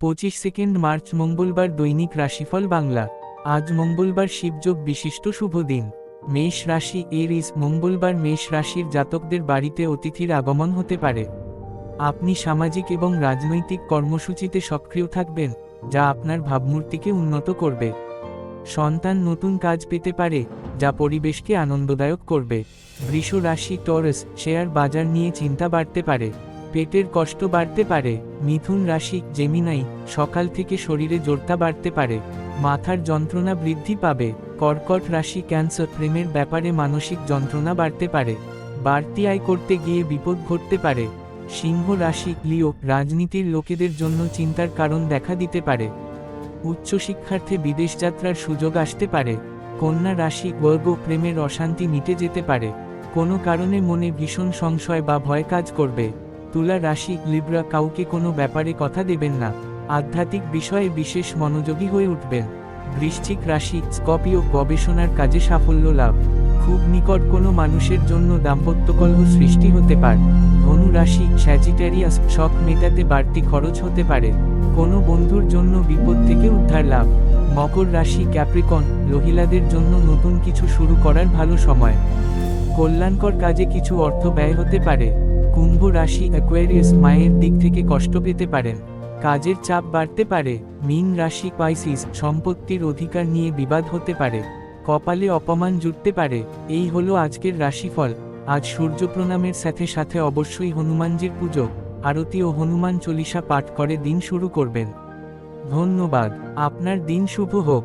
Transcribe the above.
পঁচিশ second March মঙ্গলবার দৈনিক রাশিফল বাংলা। আজ মঙ্গলবার শিবযোগ বিশিষ্ট শুভ দিন। মেষ রাশি এরিস মঙ্গলবার মেষ রাশির জাতকদের বাড়িতে অতিথির আগমন হতে পারে। আপনি সামাজিক এবং রাজনৈতিক কর্মসূচিতে সক্রিয় থাকবেন, যা আপনার ভাবমূর্তিকে উন্নত করবে। সন্তান নতুন কাজ পেতে পারে, যা পরিবেশকে আনন্দদায়ক করবে। বৃষ রাশি টরস শেয়ার বাজার নিয়ে চিন্তা বাড়তে পারে। পেটের কষ্ট বাড়তে পারে, মিথুন রাশি জেমিনাই সকাল থেকে শরীরে জোরতা বাড়তে পারে, মাথার যন্ত্রণা বৃদ্ধি পাবে, কর্কট রাশি ক্যান্সার প্রেমের ব্যাপারে মানসিক যন্ত্রণা বাড়তে পারে, বাড়তি আয় করতে গিয়ে বিপদ ঘটতে পারে, সিংহ রাশি লিও রাজনীতির লোকেদের জন্য চিন্তার কারণ দেখা দিতে পারে, উচ্চশিক্ষার্থে বিদেশ যাত্রার সুযোগ আসতে পারে, কন্যা রাশি বর্গ প্রেমের অশান্তি মিটে যেতে পারে, কোনো কারণে মনে ভীষণ সংশয় বা ভয় কাজ করবে। তুলা রাশি, লিব্রা কাউকে কোনো ব্যাপারে কথা দেবেন না। আধ্যাত্মিক বিষয়ে বিশেষ মনোযোগী হয়ে উঠবেন। বৃশ্চিক রাশি, স্কপিও গবেষণার কাজে সাফল্য লাভ। খুব নিকট কোনো মানুষের জন্য দাম্পত্য কলহ সৃষ্টি হতে পারে। ধনু রাশি স্যাজিটেরিয়াস শখ মেটাতে বাড়তি খরচ হতে পারে। কোনো বন্ধুর জন্য বিপদ থেকে উদ্ধার লাভ। মকর রাশি ক্যাপ্রিকন মহিলাদের জন্য নতুন কিছু শুরু করার ভালো সময়। কল্যাণকর কাজে কিছু অর্থ ব্যয় হতে পারে। কুম্ভ রাশি অ্যাকোয়ারিয়াস মায়ের দিক থেকে কষ্ট পেতে পারেন। কাজের চাপ বাড়তে পারে। মীন রাশি পাইসিস সম্পত্তির অধিকার নিয়ে বিবাদ হতে পারে। কপালে অপমান জুটতে পারে। এই হলো আজকের রাশিফল। আজ সূর্য প্রণামের সাথে সাথে অবশ্যই হনুমানজির পুজো, আরতি ও হনুমান চল্লিশা পাঠ করে দিন শুরু করবেন। ধন্যবাদ। আপনার দিন শুভ হোক।